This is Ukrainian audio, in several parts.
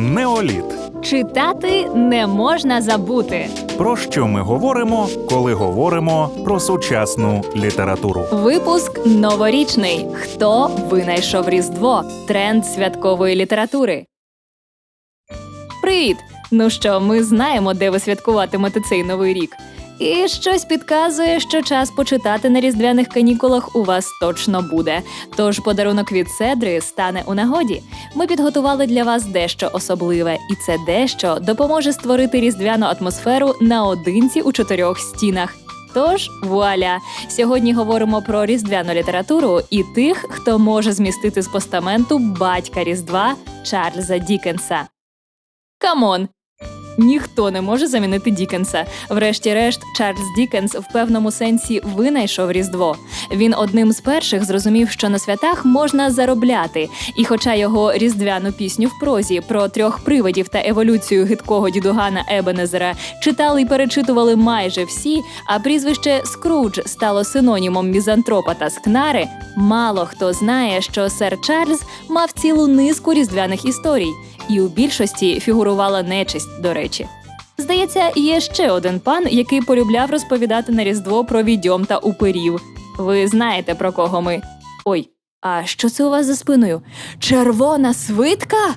Неоліт. Читати не можна забути. Про що ми говоримо, коли говоримо про сучасну літературу? Випуск новорічний. Хто винайшов Різдво? Тренд святкової літератури. Привіт! Ну що, ми знаємо, де ви святкуватимете цей новий рік. І щось підказує, що час почитати на різдвяних канікулах у вас точно буде. Тож подарунок від Седри стане у нагоді. Ми підготували для вас дещо особливе, і це дещо допоможе створити різдвяну атмосферу наодинці у чотирьох стінах. Тож вуаля! Сьогодні говоримо про різдвяну літературу і тих, хто може змістити з постаменту батька Різдва Чарльза Дікенса. Камон! Ніхто не може замінити Дікенса. Врешті-решт, Чарльз Дікенс в певному сенсі винайшов Різдво. Він одним з перших зрозумів, що на святах можна заробляти. І хоча його різдвяну пісню в прозі про трьох привидів та еволюцію гидкого дідугана Ебенезера читали і перечитували майже всі, а прізвище Скрудж стало синонімом мізантропа та скнари, мало хто знає, що сер Чарльз мав цілу низку різдвяних історій і у більшості фігурувала нечисть, до речі. Здається, є ще один пан, який полюбляв розповідати на Різдво про відьом та упирів. Ви знаєте, про кого ми. Ой, а що це у вас за спиною? Червона свитка?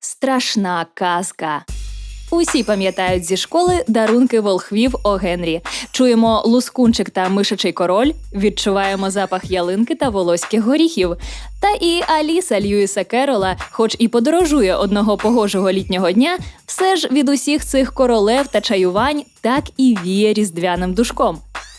Страшна казка. Усі пам'ятають зі школи дарунки волхвів О Генрі. Чуємо лускунчик та мишачий король, відчуваємо запах ялинки та волоських горіхів. Та і Аліса Льюіса Керола, хоч і подорожує одного погожого літнього дня, все ж від усіх цих королев та чаювань так і віє різдвяним душком.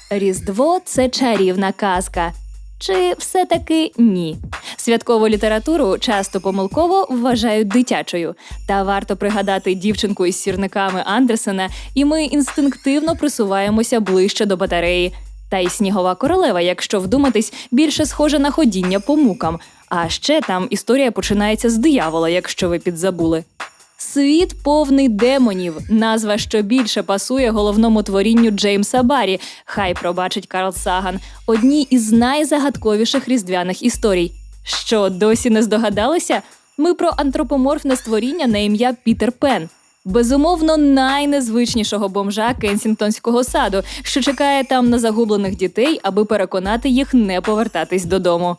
Різдво це чарівна казка. Чи все-таки ні? Святкову літературу часто помилково вважають дитячою. Та варто пригадати дівчинку із сірниками Андерсена, і ми інстинктивно присуваємося ближче до батареї. Та й снігова королева, якщо вдуматись, більше схожа на ходіння по мукам. А ще там історія починається з диявола, якщо ви підзабули. Світ повний демонів, назва що більше пасує головному творінню Джеймса Баррі, хай пробачить Карл Саган, одній із найзагадковіших різдвяних історій. Що досі не здогадалися? Ми про антропоморфне створіння на ім'я Пітер Пен. Безумовно, найнезвичнішого бомжа Кенсінгтонського саду, що чекає там на загублених дітей, аби переконати їх не повертатись додому.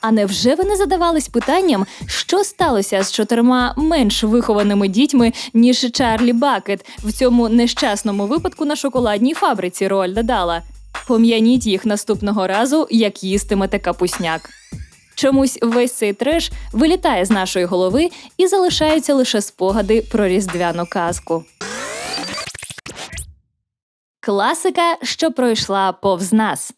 А невже ви не задавались питанням, що сталося з чотирма менш вихованими дітьми, ніж Чарлі Бакет в цьому нещасному випадку на шоколадній фабриці Роальда Дала? Пом'яніть їх наступного разу, як їстимете капусняк. Чомусь весь цей треш вилітає з нашої голови і залишаються лише спогади про різдвяну казку. Класика, що пройшла повз нас.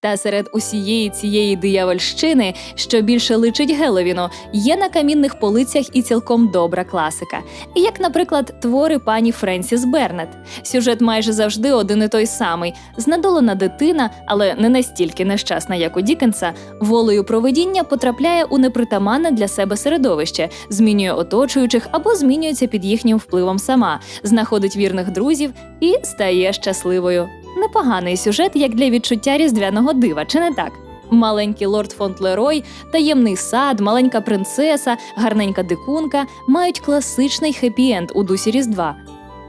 Та серед усієї цієї диявольщини, що більше личить Геловіну, є на камінних полицях і цілком добра класика, як, наприклад, твори пані Френсіс Бернет. Сюжет майже завжди один і той самий: знедолена дитина, але не настільки нещасна, як у Дікенса, волею проведіння потрапляє у непритаманне для себе середовище, змінює оточуючих або змінюється під їхнім впливом сама, знаходить вірних друзів і стає щасливою. Непоганий сюжет, як для відчуття різдвяного дива, чи не так? Маленький лорд Фонтлерой, таємний сад, маленька принцеса, гарненька дикунка мають класичний хеппі-енд у дусі Різдва.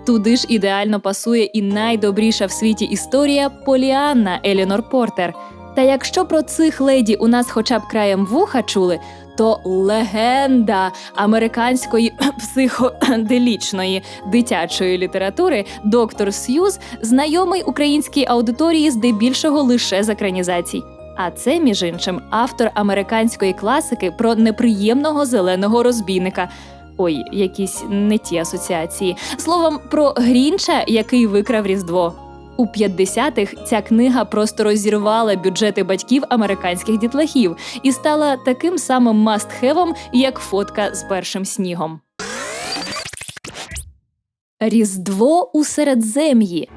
Туди ж ідеально пасує і найдобріша в світі історія Поліанна Елінор Портер. Та якщо про цих леді у нас хоча б краєм вуха чули, то легенда американської психоделічної дитячої літератури доктор Сьюз знайомий українській аудиторії здебільшого лише з екранізацій. А це, між іншим, автор американської класики про неприємного зеленого розбійника. Ой, якісь не ті асоціації. Словом, про Грінча, який викрав Різдво. У 50-х ця книга просто розірвала бюджети батьків американських дітлахів і стала таким самим мастхевом, як фотка з першим снігом. Різдво у Середзем'ї.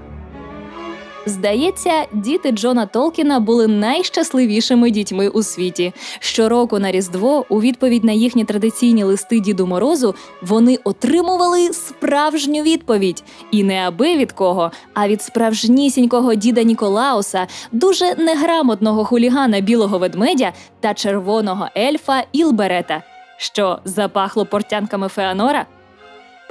Здається, діти Джона Толкіна були найщасливішими дітьми у світі. Щороку на Різдво, у відповідь на їхні традиційні листи Діду Морозу, вони отримували справжню відповідь. І не аби від кого, а від справжнісінького діда Ніколауса, дуже неграмотного хулігана білого ведмедя та червоного ельфа Ілберета. Що запахло портянками Феанора?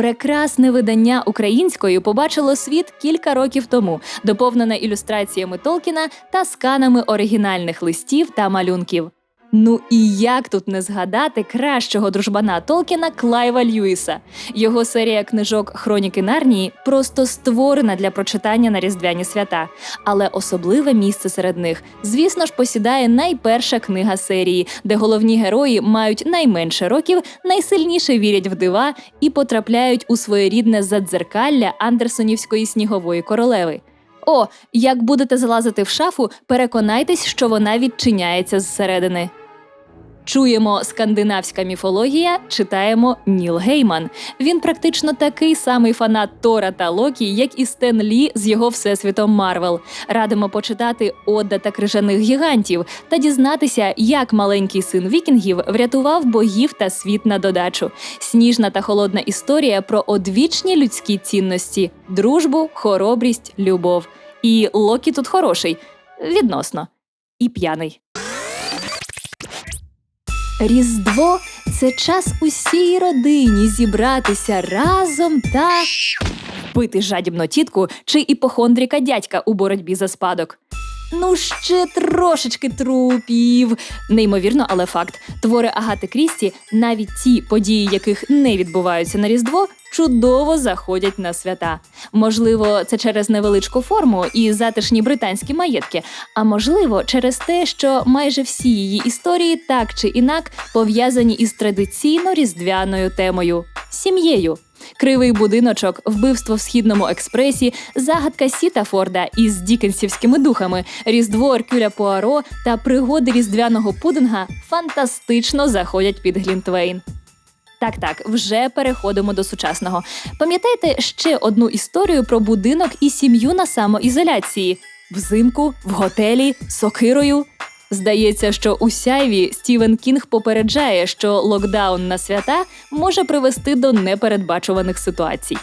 Прекрасне видання українською побачило світ кілька років тому, доповнене ілюстраціями Толкіна та сканами оригінальних листів та малюнків. Ну і як тут не згадати кращого дружбана Толкіна Клайва Льюіса? Його серія книжок Хроніки Нарнії просто створена для прочитання на різдвяні свята. Але особливе місце серед них, звісно ж, посідає найперша книга серії, де головні герої мають найменше років, найсильніше вірять в дива і потрапляють у своєрідне задзеркалля Андерсонівської снігової королеви. О, як будете залазити в шафу, переконайтесь, що вона відчиняється зсередини. Чуємо скандинавська міфологія, читаємо Ніл Гейман. Він практично такий самий фанат Тора та Локі, як і Стен Лі з його всесвітом Марвел. Радимо почитати Одда та крижаних гігантів та дізнатися, як маленький син вікінгів врятував богів та світ на додачу. Сніжна та холодна історія про одвічні людські цінності: дружбу, хоробрість, любов. І Локі тут хороший, відносно, і п'яний. Різдво це час усій родині зібратися разом та пити жадібно тітку чи іпохондріка дядька у боротьбі за спадок. Ну, ще трошечки трупів. Неймовірно, але факт. Твори Агати Крісті, навіть ті події, яких не відбуваються на Різдво, чудово заходять на свята. Можливо, це через невеличку форму і затишні британські маєтки, а можливо, через те, що майже всі її історії так чи інак пов'язані із традиційно різдвяною темою сім'єю. Кривий будиночок, вбивство в східному експресі, загадка Сіта Форда із дікенсівськими духами, різдво Еркюля Пуаро та пригоди різдвяного пудинга фантастично заходять під Глінтвейн. Так, так, вже переходимо до сучасного. Пам'ятаєте ще одну історію про будинок і сім'ю на самоізоляції? Взимку, в готелі, сокирою. Здається, що у сяйві Стівен Кінг попереджає, що локдаун на свята може привести до непередбачуваних ситуацій.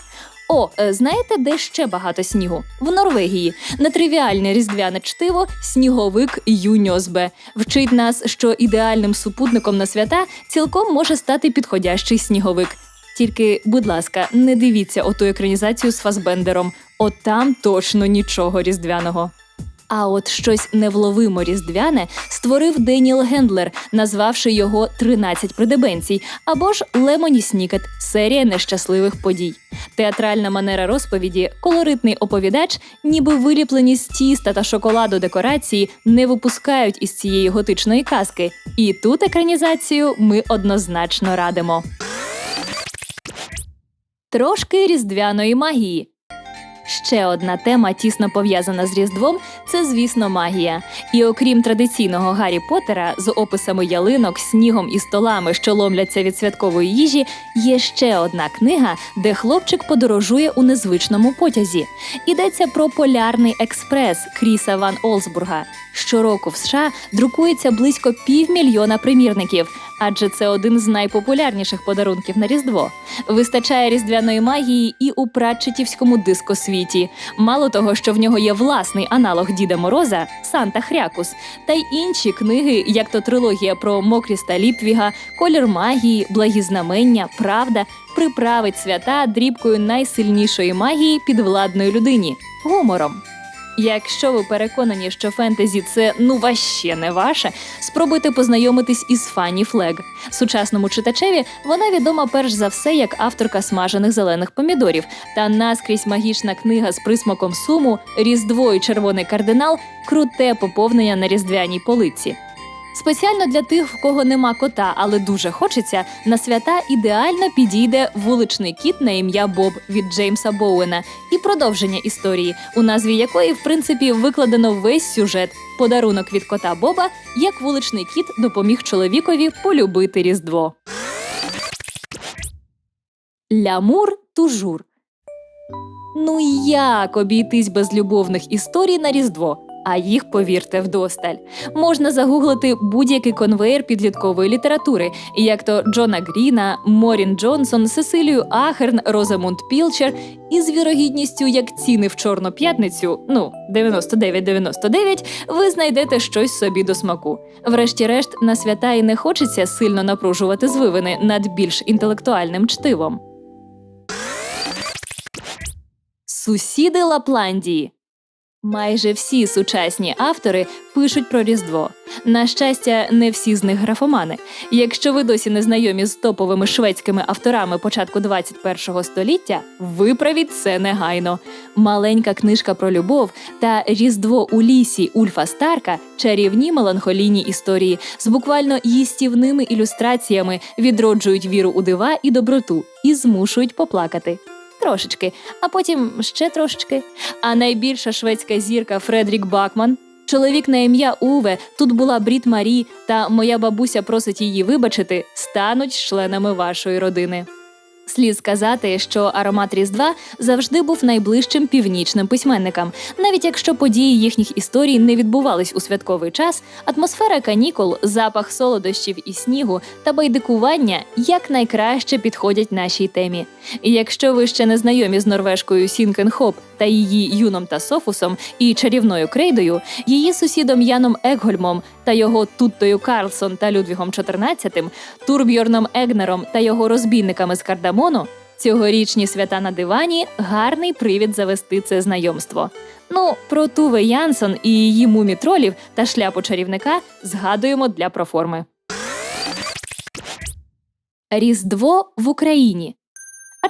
О, е, знаєте, де ще багато снігу? В Норвегії нетривіальне різдвяне чтиво сніговик Юньозбе вчить нас, що ідеальним супутником на свята цілком може стати підходящий сніговик. Тільки, будь ласка, не дивіться оту екранізацію з Фасбендером. От там точно нічого різдвяного. А от щось невловимо різдвяне створив Деніел Гендлер, назвавши його «13 придебенцій або ж Лемоні Снікет серія нещасливих подій. Театральна манера розповіді, колоритний оповідач, ніби виліплені з тіста та шоколаду декорації, не випускають із цієї готичної казки. І тут екранізацію ми однозначно радимо. Трошки різдвяної магії. Ще одна тема, тісно пов'язана з Різдвом, це, звісно, магія. І окрім традиційного Гаррі Поттера з описами ялинок, снігом і столами, що ломляться від святкової їжі, є ще одна книга, де хлопчик подорожує у незвичному потязі. Йдеться про полярний експрес Кріса Ван Олсбурга. Щороку в США друкується близько півмільйона примірників, адже це один з найпопулярніших подарунків на Різдво. Вистачає різдвяної магії і у пратчетівському дискосвіті. Мало того, що в нього є власний аналог Діда Мороза Санта Хрякус, та й інші книги, як то трилогія про Мокріста Ліпвіга, Колір магії, Благі знамення, Правда, приправить свята дрібкою найсильнішої магії підвладної людині гумором. Якщо ви переконані, що фентезі це ну ваще не ваше, спробуйте познайомитись із Фанні Флег. Сучасному читачеві вона відома перш за все як авторка смажених зелених помідорів та наскрізь магічна книга з присмаком суму Різдво і червоний кардинал круте поповнення на різдвяній полиці. Спеціально для тих, в кого нема кота, але дуже хочеться, на свята ідеально підійде вуличний кіт на ім'я Боб від Джеймса Боуена і продовження історії, у назві якої, в принципі, викладено весь сюжет. Подарунок від кота Боба, як вуличний кіт допоміг чоловікові полюбити Різдво. Лямур тужур. Ну як обійтись без любовних історій на Різдво? А їх, повірте, вдосталь. Можна загуглити будь-який конвейер підліткової літератури, як то Джона Гріна, Морін Джонсон, Сесилію Ахерн, Розамунд Пілчер, і з вірогідністю, як ціни в Чорну п'ятницю, ну 99,99, ви знайдете щось собі до смаку. Врешті-решт, на свята і не хочеться сильно напружувати звивини над більш інтелектуальним чтивом. Сусіди Лапландії. Майже всі сучасні автори пишуть про Різдво. На щастя, не всі з них графомани. Якщо ви досі не знайомі з топовими шведськими авторами початку 21-го століття, виправіть це негайно. Маленька книжка про любов та Різдво у лісі Ульфа Старка чарівні меланхолійні історії з буквально їстівними ілюстраціями відроджують віру у дива і доброту і змушують поплакати. Трошечки, а потім ще трошечки. А найбільша шведська зірка Фредрік Бакман. Чоловік на ім'я Уве, тут була Брід Марі, та моя бабуся просить її вибачити, стануть членами вашої родини. Слід сказати, що аромат Різдва завжди був найближчим північним письменникам. Навіть якщо події їхніх історій не відбувались у святковий час, атмосфера канікул, запах солодощів і снігу та байдикування якнайкраще підходять нашій темі. І якщо ви ще не знайомі з норвежкою Сінкен Хоп та її юном та Софусом і чарівною крейдою, її сусідом Яном Еггольмом та його Туттою Карлсон та Людвігом XIV, Турбьорном Егнером та його розбійниками з Кардамону, цьогорічні свята на дивані гарний привід завести це знайомство. Ну, про Туве Янсон і її мумітролів та шляпу чарівника згадуємо для проформи. Різдво в Україні.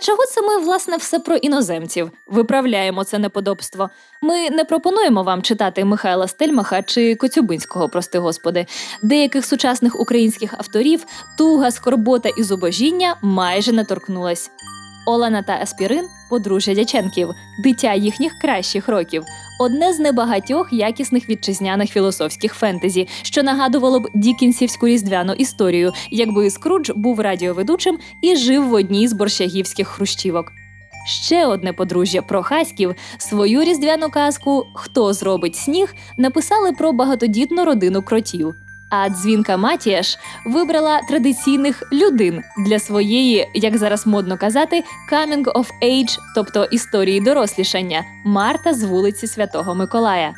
Чого це ми, власне, все про іноземців? Виправляємо це неподобство. Ми не пропонуємо вам читати Михайла Стельмаха чи Коцюбинського, прости господи. Деяких сучасних українських авторів туга, скорбота і зубожіння майже не торкнулась. Олена та Аспірин подружжя Дяченків, дитя їхніх кращих років. Одне з небагатьох якісних вітчизняних філософських фентезі, що нагадувало б дікінсівську різдвяну історію, якби Скрудж був радіоведучим і жив в одній з борщагівських хрущівок. Ще одне подружжя Прохаськів свою різдвяну казку Хто зробить сніг написали про багатодітну родину кротів. А дзвінка Матіаш вибрала традиційних людин для своєї, як зараз модно казати, coming of age, тобто історії дорослішання Марта з вулиці Святого Миколая.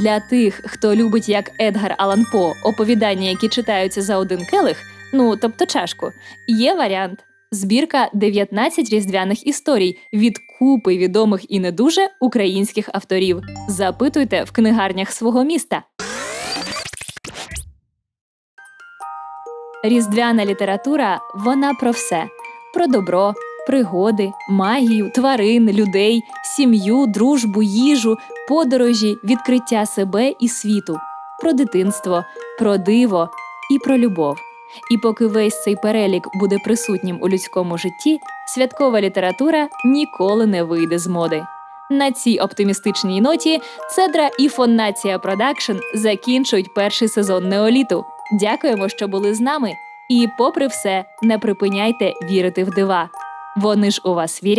Для тих, хто любить як Едгар Алан По оповідання, які читаються за один келих, ну тобто чашку, є варіант. Збірка 19 різдвяних історій від купи відомих і не дуже українських авторів. Запитуйте в книгарнях свого міста. Різдвяна література вона про все: про добро, пригоди, магію, тварин, людей, сім'ю, дружбу, їжу, подорожі, відкриття себе і світу, про дитинство, про диво і про любов. І поки весь цей перелік буде присутнім у людському житті, святкова література ніколи не вийде з моди. На цій оптимістичній ноті Цедра і Фоннація Продакшн закінчують перший сезон неоліту. Дякуємо, що були з нами. І, попри все, не припиняйте вірити в дива. Вони ж у вас вірять.